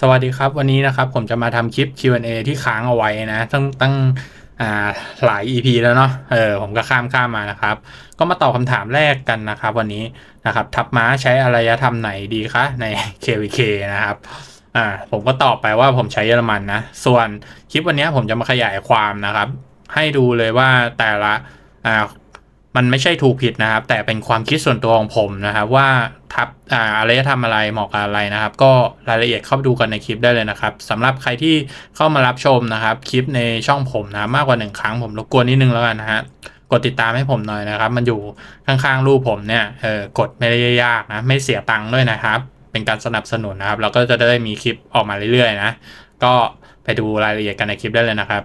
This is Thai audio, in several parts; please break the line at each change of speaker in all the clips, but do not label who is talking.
สวัสดีครับ วันนี้นะครับผมจะมาทำคลิป Q&A ที่ค้างเอาไว้นะ ตั้งตั้งหลาย EP แล้วเนาะเออผมก็ข้ามข้ามมานะครับ ก็มาตอบคำถามแรกกันนะครับ วันนี้นะครับทับม้าใช้อารยธรรมไหนดีคะใน KVK นะครับอ่าผมก็ตอบไปว่าผมใช้เยอรมันนะ ส่วนคลิปวันนี้ผมจะมาขยายความนะครับ ให้ดูเลยว่าแต่ละอ่า มันไม่ใช่ถูกผิดนะครับ แต่เป็นความคิดส่วนตัวของผมนะครับว่าทับอ่าอะไรจะทำอะไรเหมาะกับอะไรนะครับ ก็รายละเอียดเข้าไปดูกันในคลิปได้เลยนะครับสำหรับใครที่เข้ามารับชมนะครับคลิปในช่องผมนะมากกว่าหนึ่งครั้งผมรบกวนนิดนึงแล้วกันนะฮะกดติดตามให้ผมหน่อยนะครับ มันอยู่ข้างๆรูปผมเนี่ยเออกดไม่ได้ยากนะไม่เสียตังค์ด้วยนะครับ เป็นการสนับสนุนนะครับเราก็จะได้มีคลิปออกมาเรื่อยๆนะก็ไปดูรายละเอียดกันในคลิปได้เลยนะครับ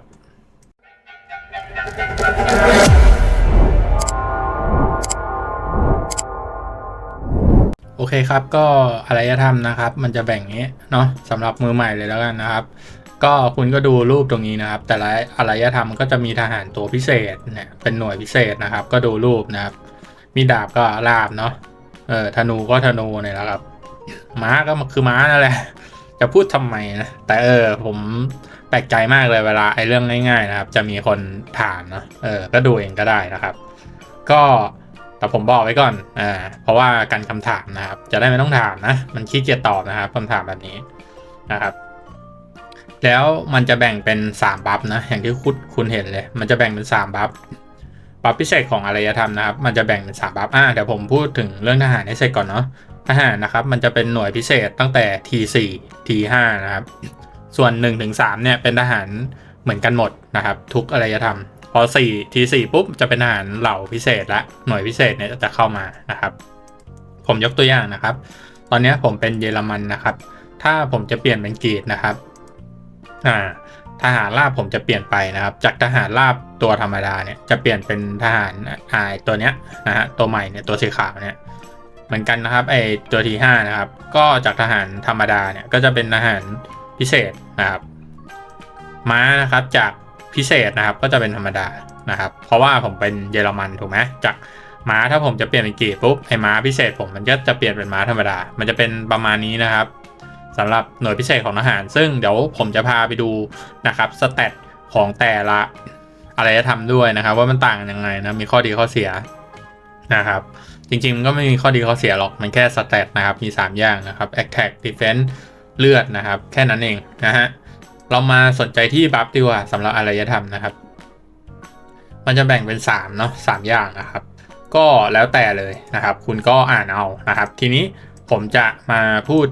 โอเคครับก็อารยธรรมนะครับ มันจะแบ่งนี้เนาะสำหรับมือใหม่เลยแล้วกันนะครับ ก็คุณก็ดูรูปตรงนี้นะครับ แต่ละอารยธรรมก็จะมีทหารตัวพิเศษเนี่ยเป็นหน่วยพิเศษนะครับ ก็ดูรูปนะครับ มีดาบก็ลาบเนาะเออธนูก็ธนูเนี่ยแหละครับ ม้าก็คือม้านั่นแหละ จะพูดทำไมนะแต่เออผมแปลกใจมากเลยเวลาไอ้เรื่องง่าย ๆ นะครับ จะมีคนถามเนาะเออก็ดูเองก็ได้นะครับ ก็ แต่ผมบอกไว้ก่อนอ่าเพราะว่าการคำถามนะครับ จะได้ไม่ต้องถามนะ มันขี้เกียจตอบนะครับคำถามแบบนี้นะครับ แล้วมันจะแบ่งเป็น 3 บัฟนะ อย่างที่คุณคุณเห็นเลย มันจะแบ่งเป็น 3 บัฟบัฟพิเศษของอารยธรรมนะครับ มันจะแบ่งเป็น3บัฟอ่าเดี๋ยวผมพูดถึงเรื่องทหารให้เสร็จก่อนเนาะทหารนะครับ มันจะเป็นหน่วยพิเศษตั้งแต่ T4 T5 นะครับ ส่วน1-3เนี่ยเป็นทหารเหมือนกันหมดนะครับ ทุกอารยธรรม พอ4 T4 ปุ๊บจะเป็นทหารเหล่าพิเศษละหน่วยพิเศษเนี่ยจะเข้ามานะครับ ผมยกตัวอย่างนะครับ ตอนนี้ผมเป็นเยอรมันนะครับ ถ้าผมจะเปลี่ยนเป็นกรีดนะครับอ่าทหารราบผมจะเปลี่ยนไปนะครับ จากทหารราบตัวธรรมดาเนี่ยจะเปลี่ยนเป็นทหารอ่าตัวเนี้ยนะฮะตัวใหม่เนี่ยตัวสีขาวเนี่ยเหมือนกันนะครับไอตัวที่5นะครับ ก็จากทหารธรรมดาเนี่ยก็จะเป็นทหารพิเศษนะครับม้านะครับจาก พิเศษนะครับ ก็จะเป็นธรรมดานะครับ เพราะว่าผมเป็นเยอรมันถูกไหมจากม้าถ้าผมจะเปลี่ยนเป็นกรีปุ๊บไอ้ม้าพิเศษผมมันก็จะเปลี่ยนเป็นม้าธรรมดา มันจะเป็นประมาณนี้นะครับสำหรับหน่วยพิเศษของทหาร ซึ่งเดี๋ยวผมจะพาไปดูนะครับสเตตของแต่ละอะไรจะทำด้วยนะครับ ว่ามันต่างกันยังไงนะมีข้อดีข้อเสียนะครับ จริงๆมันก็ไม่มีข้อดีข้อเสียหรอกมันแค่สเตตนะครับมี 3 อย่างนะครับ attack defense เลือดนะครับ แค่นั้นเองนะฮะ เรามาสนใจที่บัฟดีกว่าสำหรับอารยธรรมนะครับ มันจะแบ่งเป็น3เนาะสอย่างนะครับ ก็แล้วแต่เลยนะครับ คุณก็อ่านเอานะครับ ทีนี้ผมจะมาพูด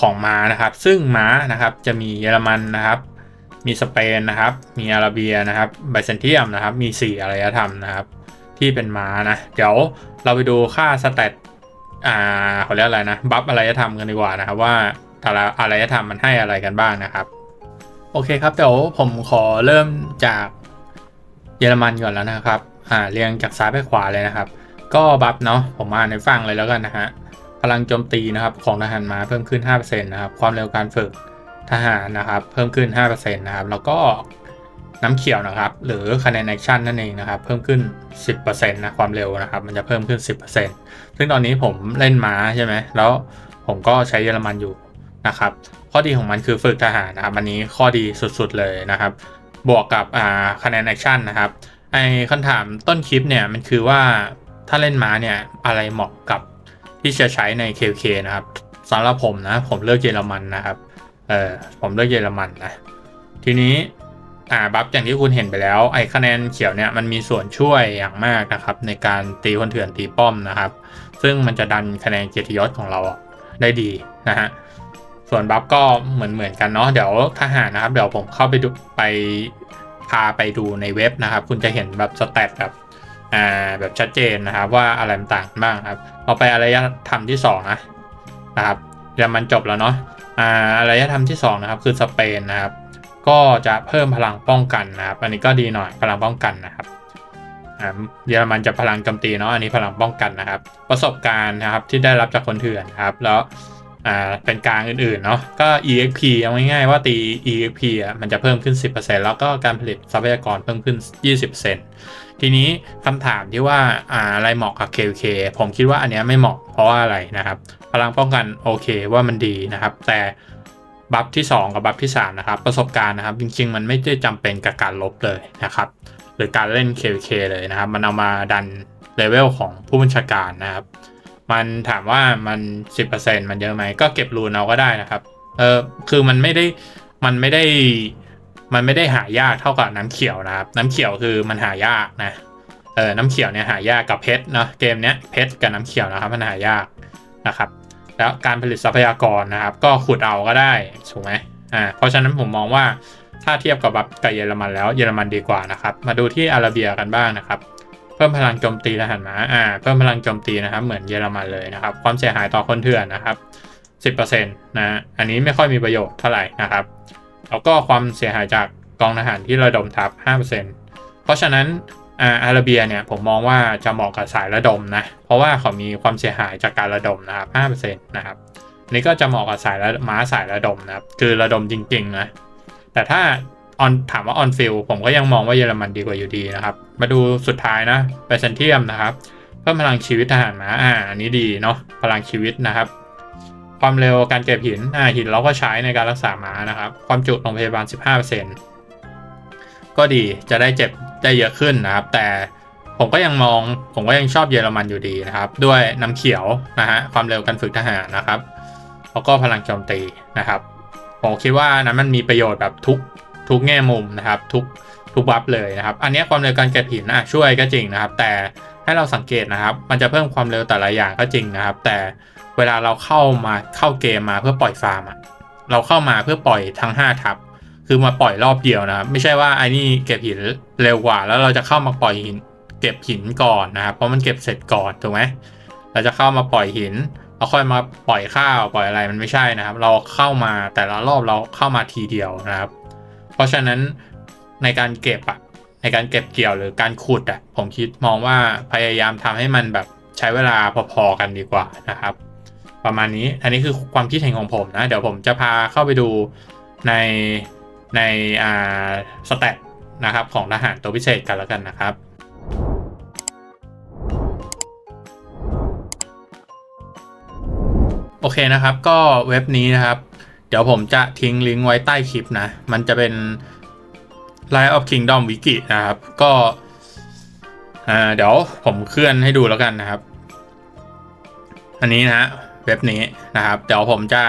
ของม้านะครับ ซึ่งม้านะครับจะมีเยอรมันนะครับ มีสเปนนะครับ มีอาราเบียนะครับไบเซนเทียมนะครับ มี 4อารยธรรมนะครับ ที่เป็นม้านะ เดี๋ยวเราไปดูค่าสแตทอ่าเขาเรียกอะไรนะ บัฟอารยธรรมกันดีกว่านะครับ ว่าแต่ละอารยธรรมมันให้อะไรกันบ้างนะครับ โอเคครับเดี๋ยวผมขอเริ่มจากเยอรมันก่อนแล้วนะครับอ่าเรียงจากซ้ายไปขวาเลยนะครับ ก็บัฟเนาะผมอ่านให้ฟังเลยแล้วกันนะฮะพลังโจมตีนะครับของทหารม้าเพิ่มขึ้น 5%นะครับความเร็วการฝึกทหารนะครับ เพิ่มขึ้น 5%นะครับแล้วก็น้ำเขียวนะครับ หรือคะแนนแอคชั่นนั่นเองนะครับ เพิ่มขึ้น 10%นะความเร็วนะครับ มันจะเพิ่มขึ้น 10%ซึ่งตอนนี้ผมเล่นม้าใช่ไหมแล้วผมก็ใช้เยอรมันอยู่ นะครับ ข้อดีของมันคือฝึกทหารนะครับอันนี้ข้อดีสุดๆเลยนะครับ บวกกับอ่าคะแนนแอคชั่นนะครับไอ้คำถามต้นคลิปเนี่ยมันคือว่าถ้าเล่นม้าเนี่ยอะไรเหมาะกับที่จะใช้ใน KK นะครับสำหรับผมนะผมเลือกเยอรมันนะครับเออผมเลือกเยอรมันนะทีนี้อ่าบัฟอย่างที่คุณเห็นไปแล้วไอ้คะแนนเขียวเนี่ยมันมีส่วนช่วยอย่างมากนะครับ ในการตีคนเถื่อนตีป้อมนะครับ ซึ่งมันจะดันคะแนนเกียรติยศของเราได้ดีนะฮะ ส่วนบัฟก็เหมือนเหมือนกันเนาะเดี๋ยวทหารนะครับ เดี๋ยวผมเข้าไปดูไปพาไปดูในเว็บนะครับ คุณจะเห็นแบบสแตทแบบอ่าแบบชัดเจนนะครับว่าอะไรต่างบ้างครับเราไปอารยธรรมที่2นะนะครับเดี๋ยวมันจบแล้วเนาะอ่าอารยธรรมที่2นะครับคือสเปนนะครับ ก็จะเพิ่มพลังป้องกันนะครับ อันนี้ก็ดีหน่อยพลังป้องกันนะครับเยอรมันจะพลังโจมตีเนาะอันนี้พลังป้องกันนะครับ ประสบการณ์นะครับที่ได้รับจากคนเถื่อนครับ แล้ว อ่าเป็นกลางอื่นๆเนาะก็ EXP เอาง่ายๆว่าตี EXP อะมันจะเพิ่มขึ้น 10%แล้วก็การผลิตทรัพยากรเพิ่มขึ้น 20%ทีนี้คำถามที่ว่าอ่าอะไรเหมาะกับ KK ผมคิดว่าอันเนี้ยไม่เหมาะเพราะว่าอะไรนะครับ พลังป้องกันโอเคว่ามันดีนะครับ แต่บัฟที่ 2 กับบัฟที่ 3 นะครับ ประสบการณ์นะครับ จริง ๆ มันไม่ได้จำเป็นกับการลบเลยนะครับ หรือการเล่น KK เลยนะครับ มันเอามาดันเลเวลของผู้บัญชาการนะครับ มันถามว่ามัน 10%มันเยอะไหมก็เก็บรูนเอาก็ได้นะครับ เออคือมันไม่ได้มันไม่ได้มันไม่ได้หายากเท่ากับน้ำเขียวนะครับ น้ำเขียวคือมันหายากนะเออน้ำเขียวเนี่ยหายากกับเพชรเนาะเกมเนี้ยเพชรกับน้ำเขียวนะครับมันหายากนะครับ แล้วการผลิตทรัพยากรนะครับ ก็ขุดเอาก็ได้ถูกไหมอ่าเพราะฉะนั้นผมมองว่าถ้าเทียบกับบัฟกับเยอรมันแล้วเยอรมันดีกว่านะครับ มาดูที่อาราเบียกันบ้างนะครับ เพิ่มพลังโจมตีทหารม้าอ่าเพิ่มพลังโจมตีนะครับ เหมือนเยอรมันเลยนะครับ ความเสียหายต่อคนเถื่อนนะครับ10%นะ อันนี้ไม่ค่อยมีประโยชน์เท่าไหร่นะครับ แล้วก็ความเสียหายจากกองทหารที่ระดมทัพ 5%เพราะฉะนั้นอาราเบียเนี่ยผมมองว่าจะเหมาะกับสายระดมนะ เพราะว่าเขามีความเสียหายจากการระดมนะครับ 5%นะครับนนี้ก็จะเหมาะกับสายม้าสายระดมนะครับ คือระดมจริงๆนะ แต่ถ้า ออนถามว่าออนฟิลผมก็ยังมองว่าเยอรมันดีกว่าอยู่ดีนะครับ มาดูสุดท้ายนะเปเซนเทียมนะครับ เพิ่มพลังชีวิตทหารม้าอ่าอันนี้ดีเนาะพลังชีวิตนะครับ ความเร็วการเก็บหินอ่าหินเราก็ใช้ในการรักษาม้านะครับ ความจุโรงพยาบาล 15%ก็ดีจะได้เจ็บได้เยอะขึ้นนะครับ แต่ผมก็ยังมองผมก็ยังชอบเยอรมันอยู่ดีนะครับ ด้วยน้ำเขียวนะฮะความเร็วการฝึกทหารนะครับ แล้วก็พลังโจมตีนะครับผมคิดว่านั้นมันมีประโยชน์แบบทุก ทุกแง่มุมนะครับทุกทุกบัฟเลยนะครับ อันนี้ความเร็วการเก็บหินอะช่วยก็จริงนะครับ แต่ให้เราสังเกตนะครับ มันจะเพิ่มความเร็วแต่ละอย่างก็จริงนะครับ แต่เวลาเราเข้ามาเข้าเกมมาเพื่อปล่อยฟาร์มอะเราเข้ามาเพื่อปล่อยทั้ง 5 ทับ คือมาปล่อยรอบเดียวนะครับ ไม่ใช่ว่าไอ้นี่เก็บหินเร็วกว่า แล้วเราจะเข้ามาปล่อยหินเก็บหินก่อนนะครับ เพราะมันเก็บเสร็จก่อนถูกไหมเราจะเข้ามาปล่อยหินแล้วค่อยมาปล่อยข้าวปล่อยอะไรมันไม่ใช่นะครับ เราเข้ามาแต่ละรอบเราเข้ามาทีเดียวนะครับ เพราะฉะนั้นในการเก็บอะในการเก็บเกี่ยวหรือการขุดอะผมคิดมองว่าพยายามทำให้มันแบบใช้เวลาพอๆกันดีกว่านะครับ ประมาณนี้อันนี้คือความคิดเห็นของผมนะ เดี๋ยวผมจะพาเข้าไปดูในในอ่าสแตทนะครับของทหารตัวพิเศษกันแล้วกันนะครับโอเคนะครับก็เว็บนี้นะครับ เดี๋ยวผมจะทิ้งลิงก์ไว้ใต้คลิปนะ มันจะเป็น Line of Kingdom Wiki นะครับ ก็เดี๋ยวผมเคลื่อนให้ดูแล้วกันนะครับ อันนี้นะฮะเว็บนี้นะครับ เดี๋ยวผมจะ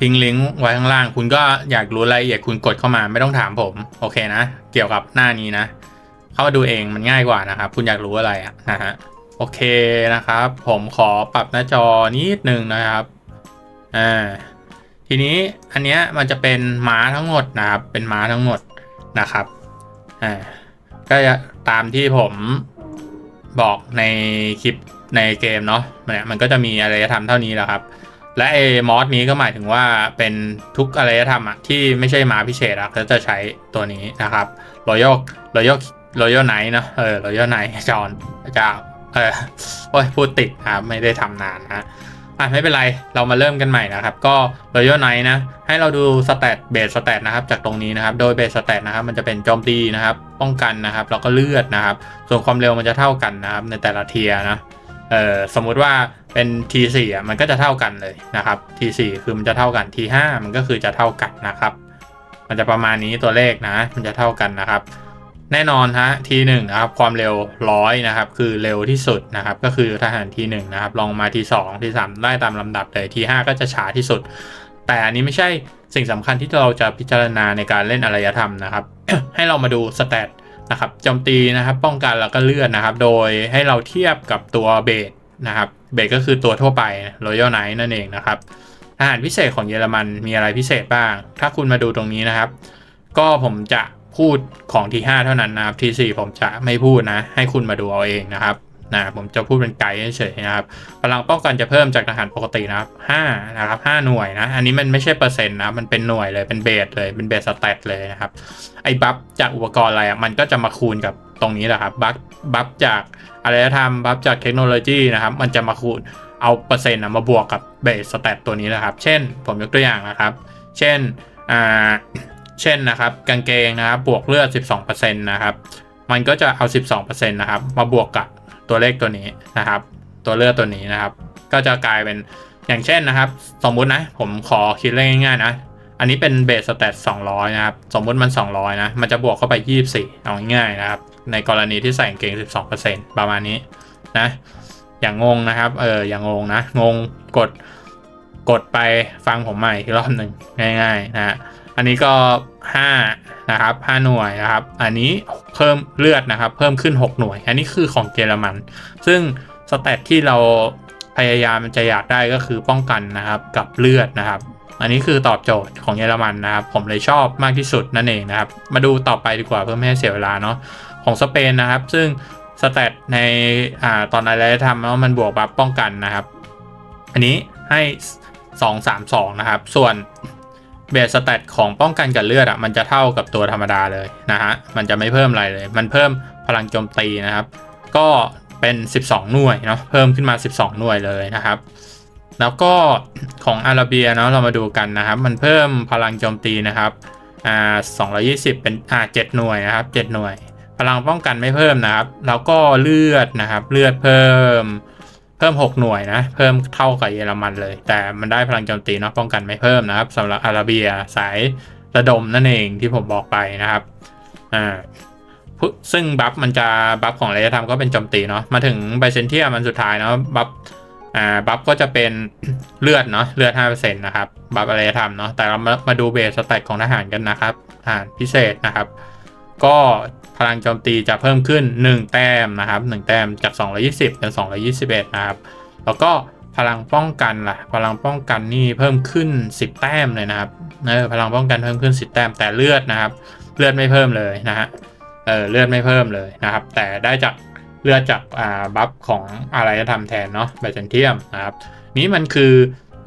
ทิ้งลิงก์ไว้ข้างล่าง คุณก็อยากรู้รายละเอียดคุณกดเข้ามาไม่ต้องถามผม โอเคนะ เกี่ยวกับหน้านี้นะ เข้ามาดูเองมันง่ายกว่านะครับ คุณอยากรู้อะไรอะนะฮะ โอเคนะครับ ผมขอปรับหน้าจอนิดนึงนะครับ อ่าทีนี้อันเนี้ยมันจะเป็นม้าทั้งหมดนะครับ เป็นม้าทั้งหมดนะครับอ่าก็จะตามที่ผมบอกในคลิปในเกมเนาะเนี่ยมันก็จะมีอารยธรรมเท่านี้แหละครับ และไอ้มอสนี้ก็หมายถึงว่าเป็นทุกอารยธรรมอะที่ไม่ใช่ม้าพิเศษอะก็จะใช้ตัวนี้นะครับรอยัลรอยัลรอยัลไนท์เนาะเออรอยัลไนท์จอนจะเออโอ้ยพูดติดครับไม่ได้ทำนานนะ อะไม่เป็นไรเรามาเริ่มกันใหม่นะครับ ก็ Royal Knight นะ ให้เราดูสเตตเบสสเตตนะครับ จากตรงนี้นะครับ โดยเบสสเตตนะครับ มันจะเป็นโจมตีนะครับ ป้องกันนะครับ แล้วก็เลือดนะครับ ส่วนความเร็วมันจะเท่ากันนะครับ ในแต่ละเทียนะเอ่อสมมุติว่าเป็น T4 อะมันก็จะเท่ากันเลยนะครับ T4 คือมันจะเท่ากัน T5 มันก็คือจะเท่ากันนะครับ มันจะประมาณนี้ตัวเลขนะ มันจะเท่ากันนะครับ แน่นอนฮะทีหนึ่งนะครับความเร็วร้อยนะครับคือเร็วที่สุดนะครับก็คือทหารทีหนึ่งนะครับลองมาทีสองทีสามได้ตามลำดับเลยทีห้าก็จะช้าที่สุด แต่อันนี้ไม่ใช่สิ่งสำคัญที่เราจะพิจารณาในการเล่นอารยธรรมนะครับ ให้เรามาดูสเตตนะครับโจมตีนะครับป้องกันแล้วก็เลื่อนนะครับ โดยให้เราเทียบกับตัวเบสนะครับเบสก็คือตัวทั่วไป Royal Knight นั่นเองนะครับทหารพิเศษของเยอรมันมีอะไรพิเศษบ้าง ถ้าคุณมาดูตรงนี้นะครับ ก็ผมจะ พูดของที่ 5 เท่านั้นนะครับที4ผมจะไม่พูดนะ ให้คุณมาดูเอาเองนะครับนะผมจะพูดเป็นไกด์เฉยๆนะครับพลังป้องกันจะเพิ่มจากทหารปกตินะครับ5นะครับ5หน่วยนะ อันนี้มันไม่ใช่เปอร์เซ็นต์นะมันเป็นหน่วยเลยเป็นเบสเลยเป็นเบสสแตทเลยนะครับไอ้บัฟจากอุปกรณ์อะไรอะมันก็จะมาคูณกับตรงนี้แหละครับบัฟบัฟจากอารยธรรมบัฟจากเทคโนโลยีนะครับมันจะมาคูณเอาเปอร์เซ็นต์มาบวกกับเบสสแตทตัวนี้นะครับ เช่น ผมยกตัวอย่างนะครับ เช่นอ่า เช่นนะครับกางเกงนะครับบวกเลือด 12%นะครับมันก็จะเอา 12%นะครับมาบวกกับตัวเลขตัวนี้นะครับ ตัวเลือดตัวนี้นะครับ ก็จะกลายเป็นอย่างเช่นนะครับ สมมุตินะผมขอคิดเลขง่ายๆนะอันนี้เป็นเบสสแตท200 นะครับ สมมุติมัน 200 นะ มันจะบวกเข้าไป 24 เอาง่ายๆนะครับ ในกรณีที่ใส่กางเกง 12%ประมาณนี้นะ อย่างงงนะครับ เออ อย่างงงนะ งงกดกดไปฟังผมใหม่อีกรอบหนึ่งง่ายๆนะฮะ อันนี้ก็5นะครับ5หน่วยนะครับ อันนี้เพิ่มเลือดนะครับ เพิ่มขึ้น 6 หน่วย อันนี้คือของเยอรมัน ซึ่งสเตตที่เราพยายามจะอยากได้ก็คือป้องกันนะครับกับเลือดนะครับ อันนี้คือตอบโจทย์ของเยอรมันนะครับ ผมเลยชอบมากที่สุดนั่นเองนะครับ มาดูต่อไปดีกว่าเพื่อไม่ให้เสียเวลาเนาะของสเปนนะครับ ซึ่งสเตตในอ่าตอนอะไรทำแล้วมันบวกบัฟป้องกันนะครับ อันนี้ให้ 2 3 2 นะครับ ส่วน เบสสเตตของป้องกันกับเลือดอะมันจะเท่ากับตัวธรรมดาเลยนะฮะ มันจะไม่เพิ่มอะไรเลย มันเพิ่มพลังโจมตีนะครับ ก็เป็น 12 หน่วยเนาะเพิ่มขึ้นมา 12 หน่วยเลยนะครับ แล้วก็ของอาราเบียเนาะเรามาดูกันนะครับ มันเพิ่มพลังโจมตีนะครับอ่า220 เป็นอ่า7หน่วยนะครับ 7 หน่วย พลังป้องกันไม่เพิ่มนะครับ แล้วก็เลือดนะครับ เลือดเพิ่ม เพิ่ม 6 หน่วยนะ เพิ่มเท่ากับเยอรมันเลย แต่มันได้พลังโจมตีเนาะป้องกันไม่เพิ่มนะครับสำหรับอาราเบียสายระดมนั่นเองที่ผมบอกไปนะครับอ่าซึ่งบัฟมันจะบัฟของอะไรจะทำก็เป็นโจมตีเนาะมาถึงไบเซนเทียมันสุดท้ายเนาะบัฟอ่าบัฟก็จะเป็นเลือดเนาะเลือด5%นะครับบัฟอะไรจะทำเนาะแต่เรามามาดูเบสสแต็กของทหารกันนะครับทหารพิเศษนะครับ ก็พลังโจมตีจะเพิ่มขึ้น 1 แต้มนะครับ 1 แต้มจาก 220 เป็น 221 นะครับ แล้วก็พลังป้องกันล่ะ พลังป้องกันนี่เพิ่มขึ้น 10 แต้มเลยนะครับ เออ พลังป้องกันเพิ่มขึ้น 10 แต้ม แต่เลือดนะครับ เลือดไม่เพิ่มเลยนะฮะ เออ เลือดไม่เพิ่มเลยนะครับ แต่ได้จากเลือดจากอ่าบัฟของอะไรจะทำแทนเนาะไบเซนเทียมนะครับ นี้มันคือ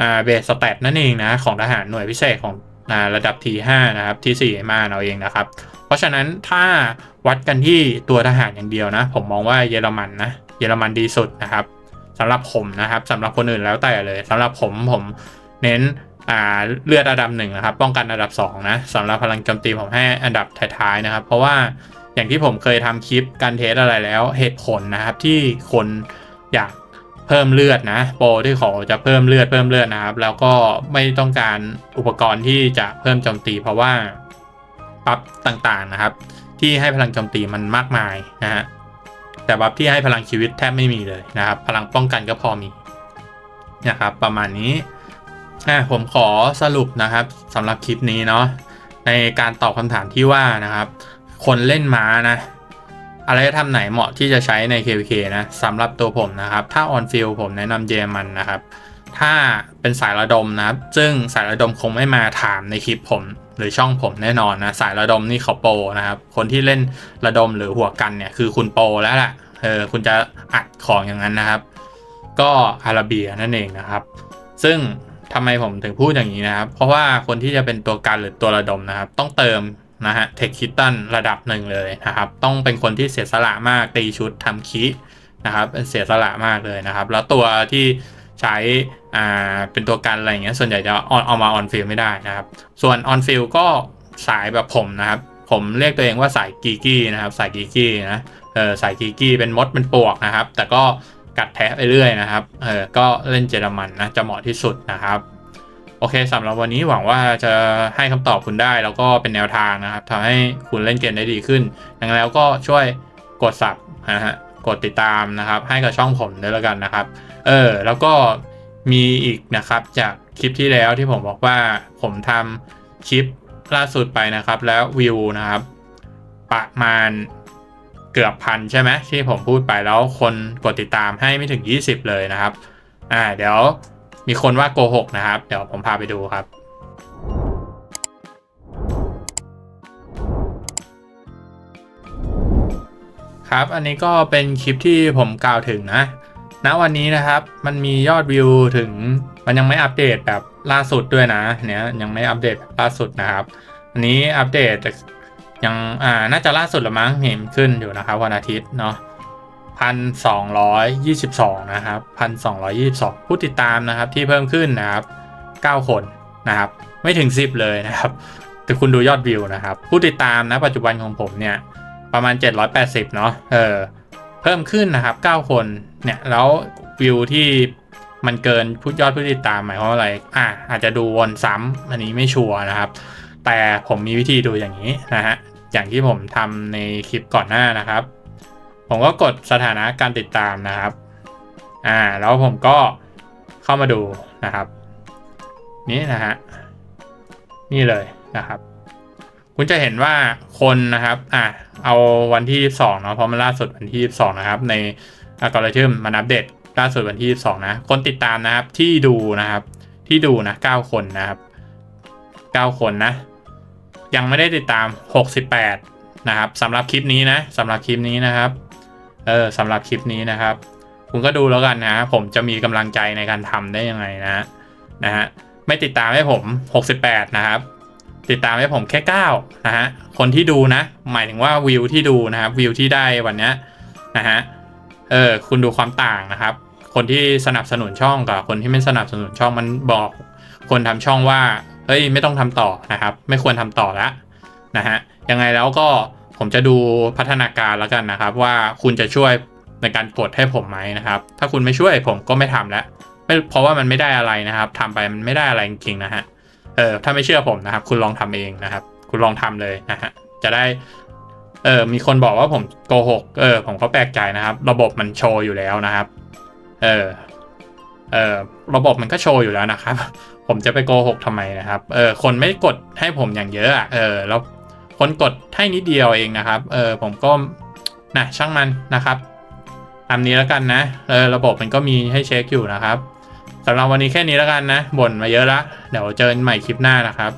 อ่าเบสสแตทนั่นเองนะ ของทหารหน่วยพิเศษของอ่าระดับ T5 นะครับ ที่4มาเอาเองนะครับ ราะฉะนั้นถ้าวัดกันที่ตัวทหารอย่างเดียวนะ ผมมองว่าเยอรมันนะเยอรมันดีสุดนะครับสำหรับผมนะครับสำหรับคนอื่นแล้วแต่เลยสำหรับผมผมเน้นเลือดอันดับหนึ่งนะครับ ป้องกันอันดับสองนะสำหรับพลังโจมตีผมให้อันดับท้ายๆนะครับ เพราะว่าอย่างที่ผมเคยทำคลิปการเทสอะไรแล้วเหตุผลนะครับที่คนอยากเพิ่มเลือดนะโปรที่ขาจะเพิ่มเลือดเพิ่มเลือดนะครับ แล้วก็ไม่ต้องการอุปกรณ์ที่จะเพิ่มโจมตี เพราะว่า บัฟต่างๆนะครับ ที่ให้พลังโจมตีมันมากมายนะฮะแต่บัฟที่ให้พลังชีวิตแทบไม่มีเลยนะครับ พลังป้องกันก็พอมีนะครับ ประมาณนี้อะผมขอสรุปนะครับสำหรับคลิปนี้เนาะในการตอบคำถามที่ว่านะครับ คนเล่นม้านะอะไรทำไหนเหมาะที่จะใช้ใน KVK นะสำหรับตัวผมนะครับ ถ้าออนฟิลผมแนะนำเยอรมันนะครับ ถ้าเป็นสายระดมนะครับ ซึ่งสายระดมคงไม่มาถามในคลิปผม หรือช่องผมแน่นอนนะ สายระดมนี่เขาโปรนะครับ คนที่เล่นระดมหรือหัวกันเนี่ยคือคุณโปรแล้วแหละเออคุณจะอัดของอย่างนั้นนะครับ ก็อาราเบียนั่นเองนะครับ ซึ่งทำไมผมถึงพูดอย่างนี้นะครับ เพราะว่าคนที่จะเป็นตัวกันหรือตัวระดมนะครับ ต้องเติมนะฮะเทคคิตตันระดับหนึ่งเลยนะครับ ต้องเป็นคนที่เสียสละมากตีชุดทำคินะครับเป็นเสียสละมากเลยนะครับ แล้วตัวที่ ใช้อ่าเป็นตัวกันอะไรเงี้ยส่วนใหญ่จะเอาเอามาออนฟิลไม่ได้นะครับ ส่วนออนฟิลก็สายแบบผมนะครับ ผมเรียกตัวเองว่าสายกีกี้นะครับสายกีกี้นะเออสายกีกี้เป็นมดเป็นปวกนะครับ แต่ก็กัดแทะไปเรื่อยนะครับเออก็เล่นเจอรมันนะจะเหมาะที่สุดนะครับโอเคสำหรับวันนี้หวังว่าจะให้คำตอบคุณได้ แล้วก็เป็นแนวทางนะครับทำให้คุณเล่นเกมได้ดีขึ้นดังแล้วก็ช่วยกดสับนะฮะ กดติดตามนะครับ ให้กับช่องผมด้วยแล้วกันนะครับ เออ แล้วก็มีอีกนะครับจากคลิปที่แล้วที่ผมบอกว่าผมทำคลิปล่าสุดไปนะครับ แล้ววิวนะครับ ประมาณเกือบพันใช่ไหมที่ผมพูดไปแล้วคนกดติดตามให้ไม่ถึง 20 เลยนะครับ อ่า เดี๋ยวมีคนว่าโกหกนะครับ เดี๋ยวผมพาไปดูครับ ครับ อันนี้ก็เป็นคลิปที่ผมกล่าวถึงนะ ณ วันนี้นะครับ มันมียอดวิวถึง มันยังไม่อัปเดตแบบล่าสุดด้วยนะ เนี่ยยังไม่อัปเดตล่าสุดนะครับ อันนี้อัปเดตยัง อ่า น่าจะล่าสุดละมั้งเห็นขึ้นอยู่นะครับวันอาทิตย์เนาะพันสองร้อยยี่สิบสองนะครับพันสองร้อยยี่สิบสองผู้ติดตามนะครับที่เพิ่มขึ้นนะครับเก้าคนนะครับ ไม่ถึงสิบเลยนะครับ แต่คุณดูยอดวิวนะครับ ผู้ติดตามนะปัจจุบันของผมเนี่ย ประมาณ 780 เนาะเออเพิ่มขึ้นนะครับ 9 คนเนี่ยแล้ววิวที่มันเกินผู้ยอดผู้ติดตามหมายความว่าอะไรอะอาจจะดูวนซ้ำอันนี้ไม่ชัวร์นะครับ แต่ผมมีวิธีดูอย่างนี้นะฮะอย่างที่ผมทำในคลิปก่อนหน้านะครับ ผมก็กดสถานะการติดตามนะครับอ่าแล้วผมก็เข้ามาดูนะครับ นี่นะฮะนี่เลยนะครับ คุณจะเห็นว่าคนนะครับ อะเอาวันที่ 22เนาะเพราะมันล่าสุดวันที่ 22 นะครับ ในอัลกอริทึมมันอัปเดตล่าสุดวันที่ 22 นะ คนติดตามนะครับที่ดูนะครับ ที่ดูนะ 9 คนนะครับ 9 คนนะ ยังไม่ได้ติดตาม 68 นะครับสำหรับคลิปนี้นะสำหรับคลิปนี้นะครับ เออสำหรับคลิปนี้นะครับ คุณก็ดูแล้วกันนะ ผมจะมีกำลังใจในการทำได้ยังไงนะ นะฮะ ไม่ติดตามให้ผม 68 นะครับ ติดตามให้ผมแค่9นะฮะคนที่ดูนะ หมายถึงว่าวิวที่ดูนะครับวิวที่ได้วันเนี้ยนะฮะเออคุณดูความต่างนะครับ คนที่สนับสนุนช่องกับคนที่ไม่สนับสนุนช่องมันบอก คนทำช่องว่าเฮ้ยไม่ต้องทำต่อนะครับ ไม่ควรทำต่อแล้วนะฮะยังไงแล้วก็ผมจะดูพัฒนาการแล้วกันนะครับ ว่าคุณจะช่วยในการกดให้ผมไหมนะครับ ถ้าคุณไม่ช่วยผมก็ไม่ทำแล้วไม่เพราะว่ามันไม่ได้อะไรนะครับทำไปมันไม่ได้อะไรจริงๆนะฮะ ออถ้าไม่เชื่อผมนะครับ คุณลองทำเองนะครับ คุณลองทำเลยนะฮะจะได้เออมีคนบอกว่าผมโกหกเออผมก็แปลกใจนะครับ ระบบมันโชว์อยู่แล้วนะครับ เออเออระบบมันก็โชว์อยู่แล้วนะครับ ผมจะไปโกหกทำไมนะครับเออคนไม่กดให้ผมอย่างเยอะอะเออแล้วคนกดให้นิดเดียวเองนะครับเออผมก็นะช่างมันนะครับตามนี้แล้วกันนะเออระบบมันก็มีให้เช็คอยู่นะครับ สำหรับวันนี้แค่นี้แล้วกันนะบ่นมาเยอะละเดี๋ยวเจอกันใหม่คลิปหน้านะครับ